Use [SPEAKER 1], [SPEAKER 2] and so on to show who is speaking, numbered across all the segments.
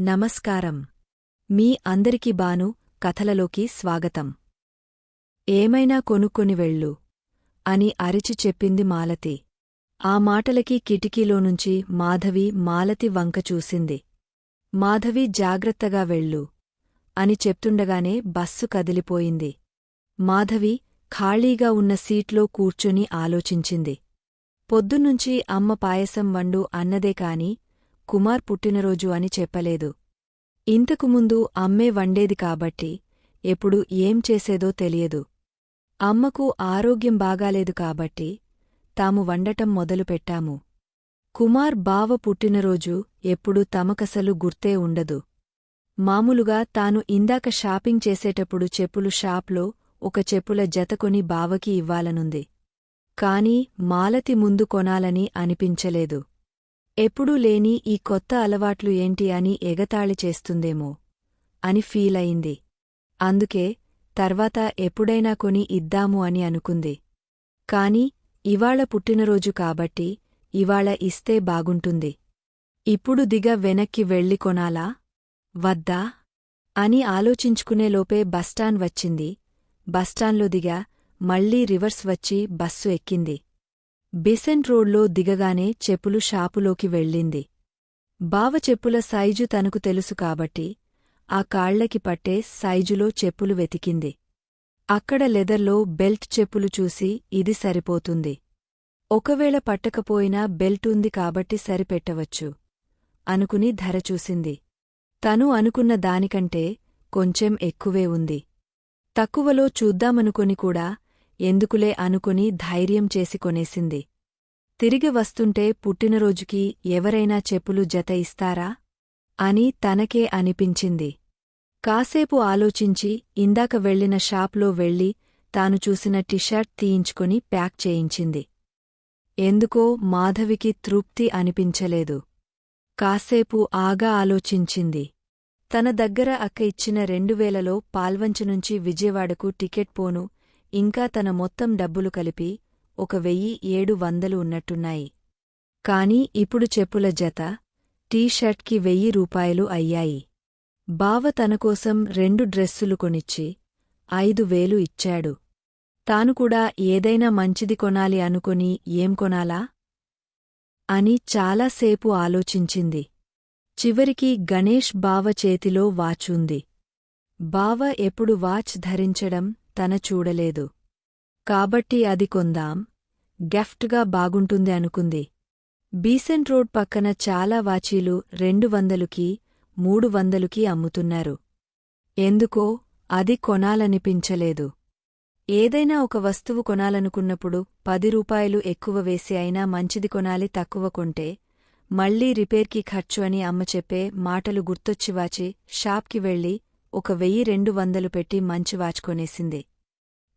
[SPEAKER 1] నమస్కారం. మీ అందరికి బాను కథలలోకి స్వాగతం. ఏమైనా కొనుక్కొని వెళ్ళు అని అరిచి చెప్పింది మాలతి. ఆ మాటలకి కిటికీలోనుంచి మాధవి మాలతి వంక చూసింది. మాధవి జాగ్రత్తగా వెళ్ళు అని చెప్తుండగానే బస్సు కదిలిపోయింది. మాధవి ఖాళీగా ఉన్న సీట్లో కూర్చుని ఆలోచించింది. పొద్దున్నుంచి అమ్మ పాయసం వండు అన్నదే కాని కుమార్ పుట్టినరోజు అని చెప్పలేదు. ఇంతకుముందు అమ్మే వండేది కాబట్టి ఎప్పుడు ఏం చేసేదో తెలియదు. అమ్మకు ఆరోగ్యం బాగాలేదు కాబట్టి తాము వండటం మొదలుపెట్టాము కుమార్ బావ పుట్టినరోజు ఎప్పుడు తమకసలు గుర్తే ఉండదు. మామూలుగా తాను ఇందాక షాపింగ్ చేసేటప్పుడు చెప్పులు షాప్లో ఒక చెప్పుల జతకొని బావకి ఇవ్వాలనుంది. కాని మాలతి ముందు కొనాలని అనిపించలేదు. ఎప్పుడూ లేని ఈ కొత్త అలవాట్లు ఏంటి అని ఎగతాళి చేస్తుందేమో అని ఫీలయింది అందుకే తర్వాత ఎప్పుడైనా కొని ఇద్దాము అని అనుకుంది. కాని ఇవాళ పుట్టినరోజు కాబట్టి ఇవాళ ఇస్తే బాగుంటుంది. ఇప్పుడు దిగ వెనక్కి వెళ్ళి కొనాలా? వద్దా? అని ఆలోచించుకునేలోపే బస్టాండ్ వచ్చింది. బస్టాండ్లో దిగా మళ్ళీ రివర్స్ వచ్చి బస్సు ఎక్కింది. బిసెంట్ రోడ్లో దిగగానే చెప్పులు షాపులోకి వెళ్ళింది. బావ చెప్పుల సైజు తనకు తెలుసు కాబట్టి ఆ కాళ్ళకి పట్టే సైజులో చెప్పులు వెతికింది. అక్కడ లెదర్లో బెల్ట్ చెప్పులు చూసి ఇది సరిపోతుంది. ఒకవేళ పట్టకపోయినా బెల్ట్ ఉంది కాబట్టి సరిపెట్టవచ్చు అనుకుని ధర చూసింది. తను అనుకున్న దానికంటే కొంచెం ఎక్కువే ఉంది. తక్కువలో చూద్దామనుకొని కూడా ఎందుకులే అనుకుని ధైర్యం చేసి కొనేసింది. తిరిగి వస్తుంటే పుట్టినరోజుకి ఎవరైనా చెప్పులు జత ఇస్తారా? అని తనకే అనిపించింది. కాసేపు ఆలోచించి ఇందాక వెళ్ళిన షాప్లో వెళ్ళి తాను చూసిన టీషర్ట్ తీయించుకొని ప్యాక్ చేయించింది. ఎందుకో మాధవికి తృప్తి అనిపించలేదు. కాసేపు ఆగా ఆలోచించింది. తన దగ్గర అక్క ఇచ్చిన రెండువేలలో పాల్వంచనుంచి విజయవాడకు టికెట్ పోను ఇంకా తన మొత్తం డబ్బులు కలిపి ఒక వెయ్యి ఏడు వందలు ఉన్నట్టున్నాయి. కాని ఇప్పుడు చెప్పుల జత టీషర్ట్కి వెయ్యి రూపాయలు అయ్యాయి. బావ తనకోసం రెండు డ్రెస్సులు కొనిచ్చి ఐదు వేలు ఇచ్చాడు. తాను కూడా ఏదైనా మంచిది కొనాలి అనుకుని ఏం కొనాలా? అని చాలాసేపు ఆలోచించింది. చివరికి గణేష్ బావ చేతిలో వాచుంది బావ ఎప్పుడు వాచ్ ధరించడం తన చూడలేదు. కాబట్టి అది కొందాం. గెఫ్ట్గా బాగుంటుంది అనుకుంది. బీసెంట్ రోడ్ పక్కన చాలా వాచీలు రెండు వందలుకి మూడు వందలుకి అమ్ముతున్నారు. ఎందుకో? అది కొనాలనిపించలేదు. ఏదైనా ఒక వస్తువు కొనాలనుకున్నప్పుడు పది రూపాయలు ఎక్కువ వేసి అయినా మంచిది కొనాలి తక్కువ కొంటే మళ్ళీ రిపేర్కి ఖర్చు అని అమ్మ చెప్పే మాటలు గుర్తొచ్చివాచి షాప్కి వెళ్ళి ఒక వెయ్యి రెండు వందలు పెట్టి మంచి వాచుకొనేసింది.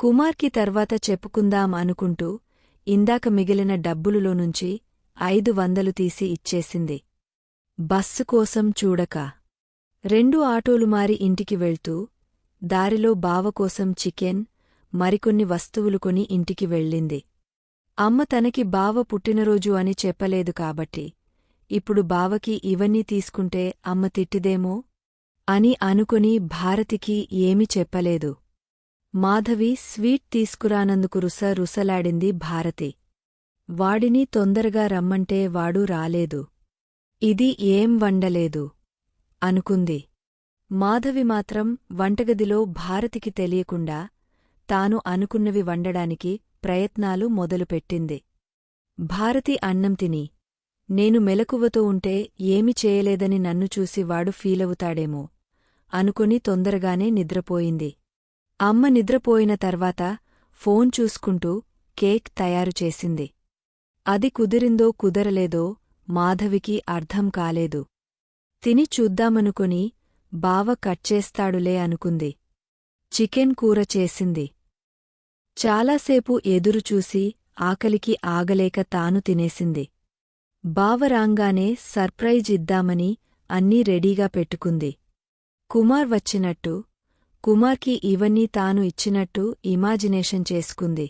[SPEAKER 1] కుమార్కి తర్వాత చెప్పుకుందాం అనుకుంటూ ఇందాక మిగిలిన డబ్బులులోనుంచి ఐదు వందలు తీసి ఇచ్చేసింది. బస్సు కోసం చూడక. రెండు ఆటోలు మారి ఇంటికి వెళ్తూ దారిలో బావకోసం చికెన్ మరికొన్ని వస్తువులు కొని ఇంటికి వెళ్ళింది. అమ్మ తనకి బావ పుట్టినరోజు అని చెప్పలేదు కాబట్టి ఇప్పుడు బావకి ఇవన్నీ తీసుకుంటే అమ్మ తిట్టిదేమో? అని అనుకుని భారతికి ఏమి చెప్పలేదు. మాధవి స్వీట్ తీసుకురానందుకు రుస రుసలాడింది భారతి. వాడిని తొందరగా రమ్మంటే వాడు రాలేదు. ఇది ఏం వండలేదు? అనుకుంది. మాధవి మాత్రం వంటగదిలో భారతికి తెలియకుండా తాను అనుకున్నవి వండడానికి ప్రయత్నాలు మొదలుపెట్టింది. భారతి అన్నం తిని నేను మెలకువతో ఉంటే ఏమి చేయలేదని నన్ను చూసి వాడు ఫీలవుతాడేమో. అనుకుని తొందరగానే నిద్రపోయింది. అమ్మ నిద్రపోయిన తర్వాత ఫోన్ చూసుకుంటూ కేక్ తయారుచేసింది అది కుదిరిందో కుదరలేదో మాధవికి అర్థం కాలేదు. తిని చూద్దామనుకుని బావ కట్చేస్తాడులే అనుకుంది. చికెన్ కూర చేసింది. చాలాసేపు ఎదురుచూసి ఆకలికి ఆగలేక తాను తినేసింది. బావరాంగానే సర్ప్రైజ్ ఇద్దామని అన్నీ రెడీగా పెట్టుకుంది. కుమార్ వచ్చినట్టు కుమార్కి ఇవన్నీ తాను ఇచ్చినట్టు ఇమాజినేషన్ చేసుకుంది.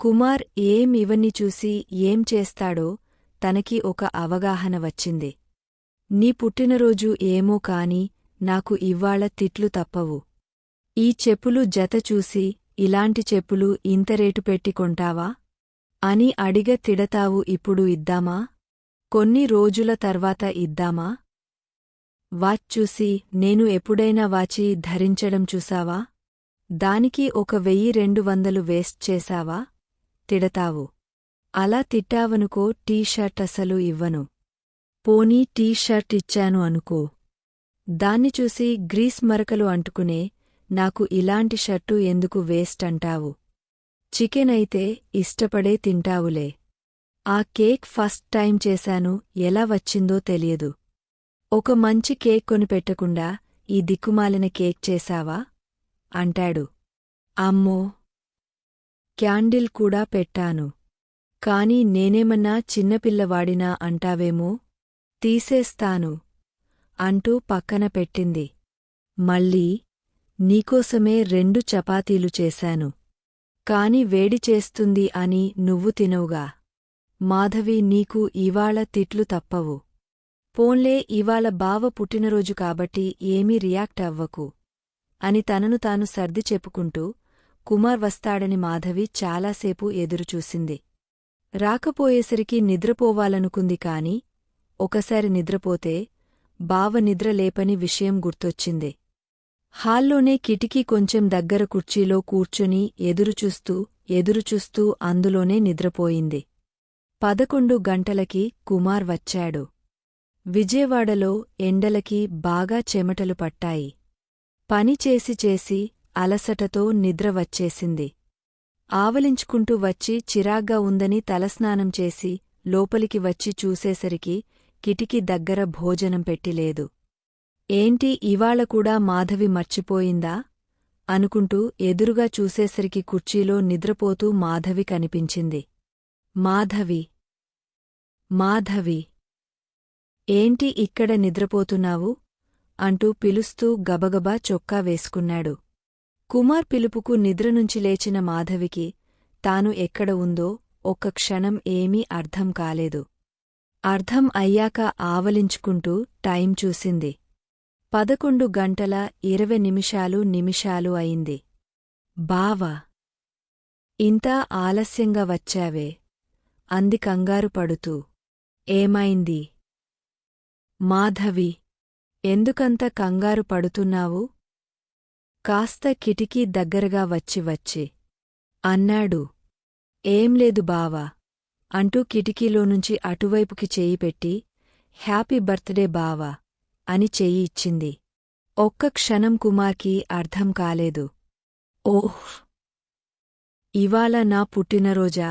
[SPEAKER 1] కుమార్ ఏం ఇవన్నీ చూసి ఏం చేస్తాడో తనకి ఒక అవగాహన వచ్చింది. నీ పుట్టినరోజు ఏమో కాని నాకు ఇవ్వాళ తిట్లు తప్పవు. ఈ చెప్పులు జత చూసి ఇలాంటి చెప్పులు ఇంత రేటు పెట్టి కొంటావా? అని అడిగ తిడతావు ఇప్పుడు ఇద్దామా? కొన్ని రోజుల తర్వాత ఇద్దామా? వాచ్ చూసి నేను ఎప్పుడైనా వాచి ధరించడం చూసావా? దానికి ఒక వెయ్యి రెండు వందలు వేస్ట్ చేశావా? తిడతావు. అలా తిట్టావనుకో టీ షర్ట్ అసలు ఇవ్వను. పోనీ టీ షర్ట్ ఇచ్చాను అనుకో. దాన్ని చూసి గ్రీస్ మరకలు అంటుకునే నాకు ఇలాంటి షర్టు ఎందుకు వేస్ట్ అంటావు? చికెన్ అయితే ఇష్టపడే తింటావులే. ఆ కేక్ ఫస్ట్ టైం చేశాను ఎలా వచ్చిందో తెలియదు. ఒక మంచి కేక్ కొనిపెట్టకుండా ఈ దిక్కుమాలిన కేక్ చేశావా? అంటాడు. అమ్మో! క్యాండిల్ కూడా పెట్టాను. కాని నేనేమన్నా చిన్నపిల్లవాడినా అంటావేమో? తీసేస్తాను అంటూ పక్కన పెట్టింది. మళ్ళీ నీకోసమే రెండు చపాతీలు చేశాను. కాని వేడి చేస్తుంది అని నువ్వు తినవుగా. మాధవి నీకు ఇవాళ తిట్లు తప్పవు. పోన్లే ఇవాళ బావ పుట్టినరోజు కాబట్టి ఏమీ రియాక్ట్ అవ్వకు. అని తనను తాను సర్ది చెప్పుకుంటూ కుమార్ వస్తాడని మాధవి చాలాసేపు ఎదురుచూసింది. రాకపోయేసరికి నిద్రపోవాలనుకుంది కాని ఒకసారి నిద్రపోతే బావ నిద్రలేపని విషయం గుర్తొచ్చింది. హాల్లోనే కిటికీ కొంచెం దగ్గర కుర్చీలో కూర్చొని ఎదురుచూస్తూ ఎదురుచూస్తూ అందులోనే నిద్రపోయింది. పదకొండు గంటలకి కుమార్ వచ్చాడు. విజయవాడలో ఎండలకి బాగా చెమటలు పట్టాయి. పని చేసి చేసి అలసటతో నిద్ర వచ్చేసింది. ఆవలించుకుంటూ వచ్చి చిరాగ్గా ఉందని తలస్నానం చేసి లోపలికి వచ్చి చూసేసరికి కిటికీ దగ్గర భోజనం పెట్టిలేదు. ఏంటి ఇవాళ కూడా మాధవి మర్చిపోయిందా? అనుకుంటూ ఎదురుగా చూసేసరికి కుర్చీలో నిద్రపోతూ మాధవి కనిపించింది. మాధవి. మాధవి. ఏంటి ఇక్కడ నిద్రపోతున్నావు? అంటూ పిలుస్తూ గబగబా చొక్కా వేసుకున్నాడు. కుమార్ పిలుపుకు నిద్రనుంచి లేచిన మాధవికి తాను ఎక్కడ ఉందో ఒక్క క్షణం ఏమీ అర్థం కాలేదు. అర్థం అయ్యాక ఆవలించుకుంటూ టైం చూసింది. పదకొండు గంటల ఇరవై నిమిషాలు నిమిషాలు అయింది. బావా! ఇంతా ఆలస్యంగా వచ్చావే. అంది కంగారు పడుతూ. ఏమైంది? మాధవి ఎందుకంత కంగారు పడుతున్నావు? కాస్త కిటికీ దగ్గరగా వచ్చి వచ్చి అన్నాడు. ఏంలేదు బావా అంటూ కిటికీలోనుంచి అటువైపుకి చేయిపెట్టి పెట్టి హ్యాపీ బర్త్డే బావా అని చెయ్యి ఇచ్చింది. ఒక్క క్షణం కుమార్కి అర్థం కాలేదు. ఓహ్! ఇవాళ నా పుట్టినరోజా?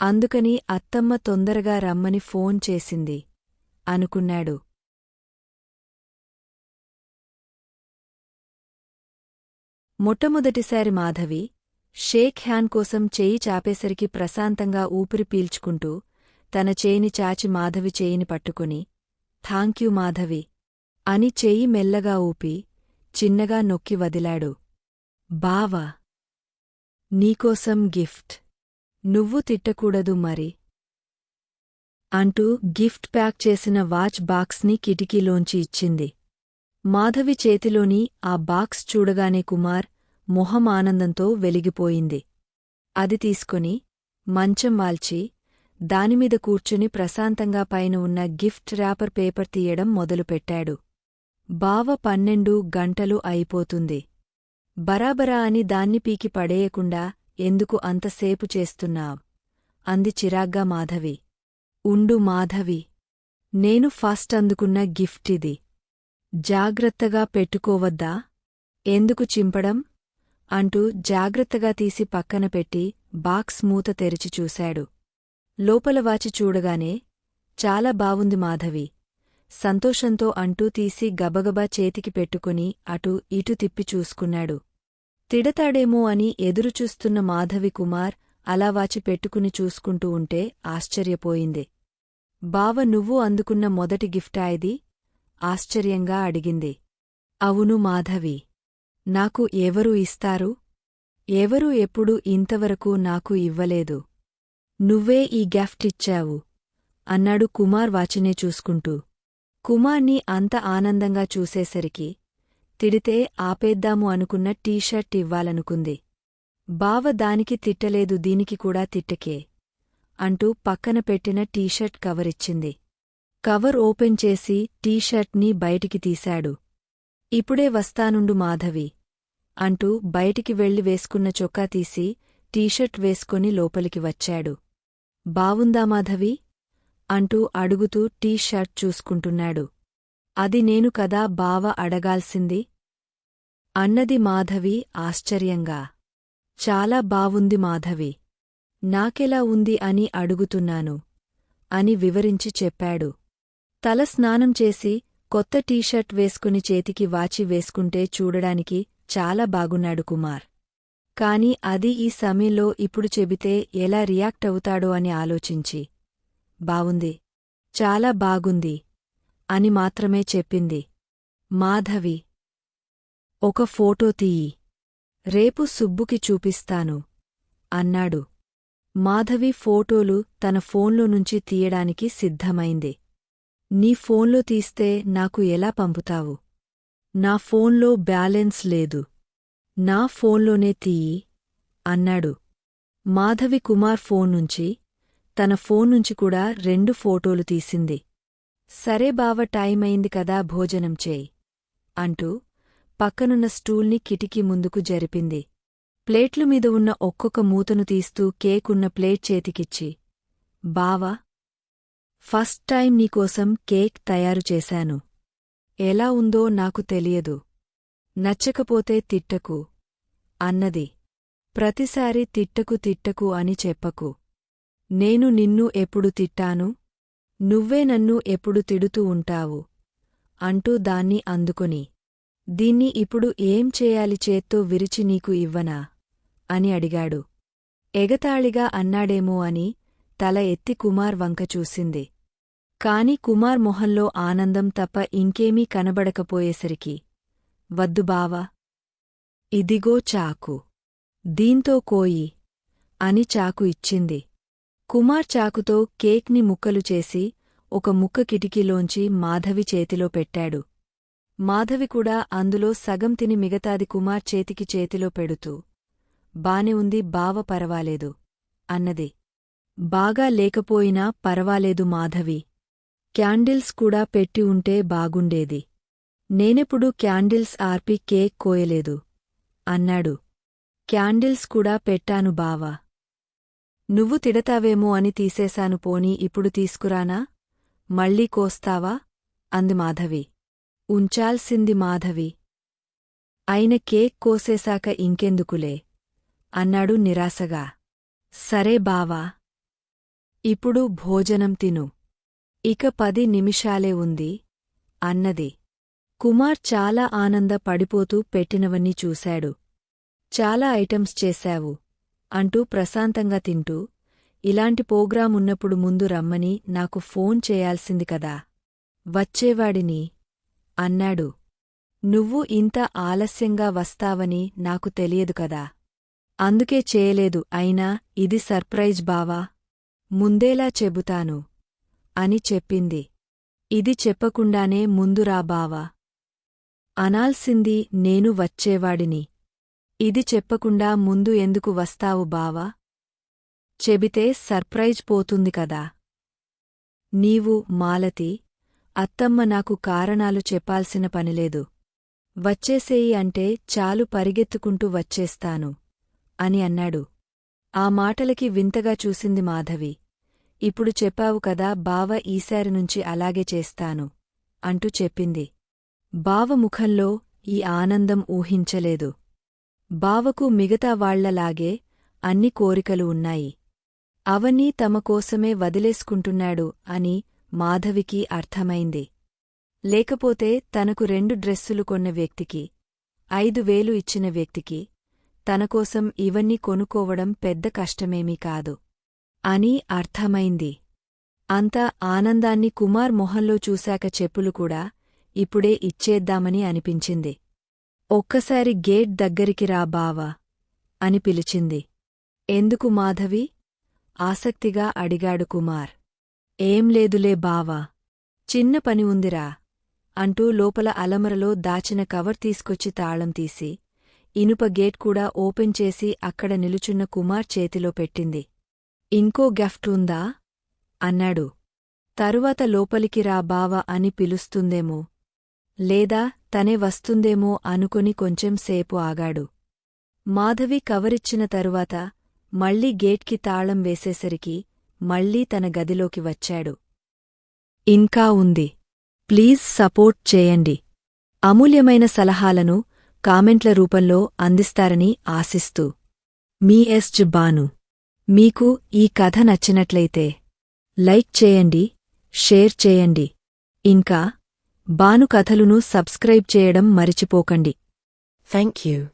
[SPEAKER 1] అందుకని అత్తమ్మ తొందరగా రమ్మని ఫోన్ చేసింది అనుకున్నాడు. మొట్టమొదటిసారి మాధవి షేక్ హ్యాన్ కోసం చేయి చాపేసరికి ప్రశాంతంగా ఊపిరి పీల్చుకుంటూ తన చేయిని చాచి మాధవి చేయిని పట్టుకుని థాంక్యూ మాధవి అని చేయి మెల్లగా ఊపి చిన్నగా నొక్కి వదిలాడు. బావా నీకోసం గిఫ్ట్. నువ్వు తిట్టకూడదు మరి అంటూ గిఫ్ట్ ప్యాక్ చేసిన వాచ్ బాక్స్ని కిటికీలోంచి ఇచ్చింది. మాధవి చేతిలోని ఆ బాక్స్ చూడగానే కుమార్ మొహం ఆనందంతో వెలిగిపోయింది. అది తీసుకొని మంచం వాల్చి దానిమీద కూర్చుని ప్రశాంతంగా పైన ఉన్న గిఫ్ట్ ర్యాపర్ పేపర్ తీయడం మొదలుపెట్టాడు. బావ పన్నెండు గంటలు అయిపోతుంది. బరాబరా అని దాన్ని పీకి పడేయకుండా ఎందుకు అంతసేపు చేస్తున్నావ్? అంది చిరాగ్గా మాధవి. ఉండు మాధవి. నేను ఫస్ట్ అందుకున్న గిఫ్ట్ ఇది. జాగ్రత్తగా పెట్టుకోవద్దా? ఎందుకు చింపడం? అంటూ జాగ్రత్తగా తీసి పక్కన పెట్టి బాక్స్ మూత తెరిచి చూశాడు. లోపల వాచి చూడగానే చాలా బావుంది మాధవి సంతోషంతో అంటూ తీసి గబగబా చేతికి పెట్టుకుని అటు ఇటు తిప్పి చూసుకున్నాడు. తిడతాడేమో అని ఎదురుచూస్తున్న మాధవి కుమార్ అలా వాచి పెట్టుకుని చూసుకుంటూ ఉంటే ఆశ్చర్యపోయింది. బావ నువ్వు అందుకున్న మొదటి గిఫ్టా ఆశ్చర్యంగా అడిగింది. అవును మాధవి. నాకు ఎవరు ఇస్తారు? ఎవరూ ఎప్పుడు ఇంతవరకు నాకు ఇవ్వలేదు? నువ్వే ఈ గిఫ్ట్ ఇచ్చావు అన్నాడు కుమార్ వాచినే చూసుకుంటూ. కుమార్ని అంత ఆనందంగా చూసేసరికి తిడితే ఆపేద్దాము అనుకున్న టీషర్ట్ ఇవ్వాలనుకుంది. బావ దానికి తిట్టలేదు దీనికి కూడా తిట్టకే అంటూ పక్కన పెట్టిన టీషర్ట్ కవరిచ్చింది. కవర్ ఓపెన్ చేసి టీషర్ట్ని బయటికి తీశాడు. ఇప్పుడే వస్తానుండు మాధవి. అంటూ బయటికి వెళ్ళి వేసుకున్న చొక్కా తీసి టీషర్ట్ వేసుకుని లోపలికి వచ్చాడు. బావుందా మాధవి అంటూ అడుగుతూ టీ షర్ట్ చూసుకుంటున్నాడు. అది నేను కదా బావ అడగాల్సింది అన్నది మాధవి ఆశ్చర్యంగా. చాలా బావుంది మాధవి. నాకెలా ఉంది అని అడుగుతున్నాను అని వివరించి చెప్పాడు. తల స్నానం చేసి కొత్త టీషర్ట్ వేసుకుని చేతికి వాచి వేసుకుంటే చూడడానికి చాలా బాగున్నాడు కుమార్. కాని అది ఈ సమయంలో ఇప్పుడు చెబితే ఎలా రియాక్ట్ అవుతాడో అని ఆలోచించి బావుంది చాలా బాగుంది అని మాత్రమే చెప్పింది. మాధవి ఒక ఫోటో తీయి రేపు సుబ్బుకి చూపిస్తాను అన్నాడు. మాధవి ఫోటోలు తన ఫోన్లో నుంచి తీయడానికి సిద్ధమైంది. నీ ఫోన్లో తీస్తే నాకు ఎలా పంపుతావు? నా ఫోన్లో బ్యాలెన్స్ లేదు. నా ఫోన్లోనే తీయి అన్నాడు. మాధవి కుమార్ ఫోన్ నుంచి తన ఫోన్ నుంచి కూడా రెండు ఫోటోలు తీసింది. సరే బావ టైమైంది కదా భోజనం చేయి అంటూ పక్కనున్న స్టూల్ని కిటికీ ముందుకు జరిపింది. ప్లేట్లు మీద ఉన్న ఒక్కొక్క మూతను తీస్తూ కేకున్న ప్లేట్ చేతికిచ్చి బావా ఫస్ట్ టైం నీకోసం కేక్ తయారు చేశాను. ఎలా ఉందో నాకు తెలియదు. నచ్చకపోతే తిట్టకు. అన్నది. ప్రతిసారి తిట్టకు తిట్టకు అని చెప్పకు. నేను నిన్ను ఎప్పుడు తిట్టాను? నువ్వే నన్ను ఎప్పుడు తిడుతూ ఉంటావు? అంటూ దాన్ని అందుకొని. దీన్ని ఇప్పుడు ఏం చేయాలి చేత్తో విరిచి నీకు ఇవ్వనా? అని అడిగాడు. ఎగతాళిగా అన్నాడేమో అని తల ఎత్తి కుమార్ వంక చూసింది. కాని కుమార్ మొహంలో ఆనందం తప్ప ఇంకేమీ కనబడకపోయేసరికి వద్దు బావా ఇదిగో చాకు దీంతో కోయి అని చాకు ఇచ్చింది. కుమార్ చాకుతో కేక్ని ముక్కలు చేసి ఒక ముక్క కిటికీలోంచి మాధవి చేతిలో పెట్టాడు. మాధవి కూడా అందులో సగం తిని మిగతాది కుమార్ చేతికి చేతిలో పెడుతూ బానే ఉంది బావ పరవాలేదు అన్నది. బాగా లేకపోయినా పరవాలేదు మాధవి క్యాండిల్స్ కూడా పెట్టి ఉంటే బాగుండేది. నేనెప్పుడు క్యాండిల్స్ ఆర్పి కేక్ కోయలేదు. అన్నాడు. క్యాండిల్స్ కూడా పెట్టాను బావా. నువ్వు తిడతావేమో అని తీసేశాను పోనీ ఇప్పుడు తీసుకురానా? మళ్ళీ కోస్తావా? అంది మాధవి. ఉంచాల్సింది మాధవి. అయిన కేక్ కోసేశాక ఇంకెందుకులే? అన్నాడు నిరాశగా. సరే బావా. ఇప్పుడు భోజనం తిను. ఇక పది నిమిషాలే ఉంది అన్నది. కుమార్ చాలా ఆనంద పడిపోతూ పెట్టినవన్నీ చూశాడు. చాలా ఐటమ్స్ చేశావు అంటూ ప్రశాంతంగా తింటూ ఇలాంటి ప్రోగ్రామున్నప్పుడు ముందు రమ్మని నాకు ఫోన్ చేయాల్సింది కదా. వచ్చేవాడిని అన్నాడు. నువ్వు ఇంత ఆలస్యంగా వస్తావని నాకు తెలియదు కదా. అందుకే చేయలేదు అయినా ఇది సర్ప్రైజ్ బావా. ముందేలా చెబుతాను. అని చెప్పింది. ఇది చెప్పకుండానే ముందురా బావా. అనాల్సింది నేను వచ్చేవాడిని. ఇది చెప్పకుండా ముందు ఎందుకు వస్తావు బావా? చెబితే సర్ప్రైజ్ పోతుంది కదా. నీవు మాలతి అత్తమ్మ నాకు కారణాలు చెప్పాల్సిన పనిలేదు వచ్చేసేయి అంటే చాలు పరిగెత్తుకుంటూ వచ్చేస్తాను అని అన్నాడు. ఆ మాటలకి వింతగా చూసింది మాధవి. ఇప్పుడు చెప్పావు కదా బావ ఈసారి నుంచి అలాగే చేస్తాను అంటూ చెప్పింది. బావ ముఖంలో ఈ ఆనందం ఊహించలేదు. బావకు మిగతా వాళ్ళలాగే అన్ని కోరికలు ఉన్నాయి. అవన్నీ తమ కోసమే వదిలేసుకుంటున్నాడు అని మాధవికి అర్థమైంది. లేకపోతే తనకు రెండు డ్రెస్సులు కొన్న వ్యక్తికి ఐదు వేలు ఇచ్చిన వ్యక్తికి తనకోసం ఇవన్నీ కొనుక్కోవడం పెద్ద కష్టమేమీ కాదు. అని అర్థమైంది. అంత ఆనందాన్ని కుమార్ మొహంలో చూశాక చెప్పులు కూడా ఇప్పుడే ఇచ్చేద్దామని అనిపించింది. ఒక్కసారి గేట్ దగ్గరికి రా బావా అని పిలిచింది. ఎందుకు మాధవి? ఆసక్తిగా అడిగాడు కుమార్. ఏం లేదులే బావా. చిన్న పని ఉందిరా అంటూ లోపల అలమరలో దాచిన కవర్ తీసుకొచ్చి తాళం తీసి ఇనుప గేట్ కూడా ఓపెన్ చేసి అక్కడ నిలుచున్న కుమార్ చేతిలో పెట్టింది. ఇంకో గెఫ్ట్ ఉందా అన్నాడు. తరువాత లోపలికి రా బావ అని పిలుస్తుందేమో. లేదా తనే వస్తుందేమో అనుకుని కొంచెం సేపు ఆగాడు. మాధవి కవరిచ్చిన తరువాత మళ్ళీ గేట్కి తాళం వేసేసరికి మళ్ళీ తన గదిలోకి వచ్చాడు. ఇంకా ఉంది. ప్లీజ్ సపోర్ట్ చేయండి. అమూల్యమైన సలహాలను కామెంట్ల రూపంలో అందిస్తారని ఆశిస్తూ. మీ ఎస్ బాను. మీకు ఈ కథ నచ్చినట్లయితే లైక్ చేయండి షేర్ చేయండి. ఇంకా బాను కథలును సబ్స్క్రైబ్ చేయడం మరిచిపోకండి.
[SPEAKER 2] Thank you